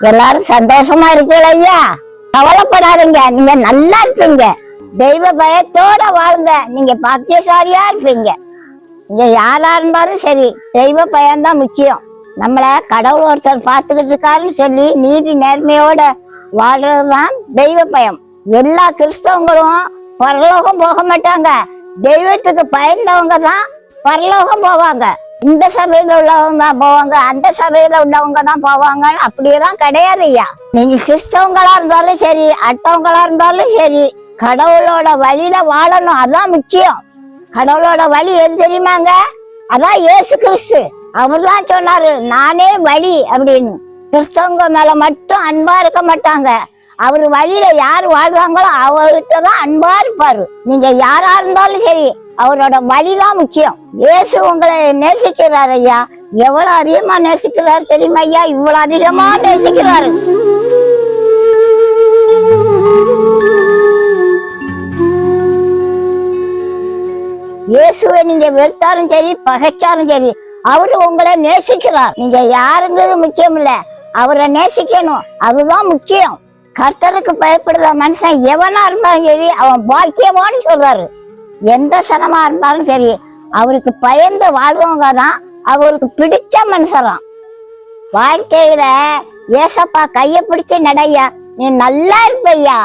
எல்லாரும் சந்தோஷமா இருக்கீங்களா ஐயா? கவலைப்படாதீங்க. நீங்க நல்லா இருப்பீங்க. தெய்வ பயத்தோட வாழ்ந்த. நீங்க பாக்கியசாலியா இருப்பீங்க. இங்க யாரா இருந்தாலும் சரி தெய்வ பயம்தான் முக்கியம். நம்மள கடவுள் ஒருத்தர் பார்த்துக்கிட்டு இருக்காருன்னு சொல்லி நீதி நேர்மையோட வாழ்றதுதான் தெய்வ பயம். எல்லா கிறிஸ்தவங்களும் பரலோகம் போக மாட்டாங்க. தெய்வத்துக்கு பயந்தவங்க தான் பரலோகம் போவாங்க. இந்த சபையில உள்ளவங்க தான் போவாங்க அந்த சபையில உள்ளவங்க தான் போவாங்க அப்படியெல்லாம் கிடையாது ஐயா நீங்க கிறிஸ்தவங்களா இருந்தாலும் சரி அடுத்தவங்களா இருந்தாலும் சரி கடவுளோட வழியில வாழணும் அதான் முக்கியம். கடவுளோட வழி எது தெரியுமாங்க? அதான் இயேசு கிறிஸ்து. அவர் தான் சொன்னாரு நானே வழி அப்படின்னு. கிறிஸ்தவங்க மேல மட்டும் அன்பா இருக்க மாட்டாங்க. அவர் வழியில யார் வாழ்றாங்களோ அவர்கிட்ட தான் அன்பா இருப்பாரு. நீங்க யாரா இருந்தாலும் சரி அவரோட வழிதான் முக்கியம். இயேசு உங்களை நேசிக்கிறார் ஐயா. எவ்வளவு அதிகமா நேசிக்கிறார் தெரியுமா ஐயா? இவ்வளவு அதிகமா நேசிக்கிறாரு. இயேசுவை நீங்க வெறுத்தாலும் சரி பகைச்சாலும் சரி அவரு உங்களை நேசிக்கிறார். நீங்க யாருங்கிறது முக்கியம் இல்ல. அவரை நேசிக்கணும். அதுதான் முக்கியம். கர்த்தருக்கு பயப்படுற மனுஷன் எவனா இருந்தாலும் சரி அவன் பாக்கியவான்னு சொல்றாரு. எந்த சனமா இருந்தாலும் சரி அவருக்கு பயந்து வாழ்வங்க தான் அவருக்கு பிடிச்ச மனுஷராம் வாழ்க்கையில ஏசப்பா கைய பிடிச்சு நடையா நீ நல்லா இருப்பையா?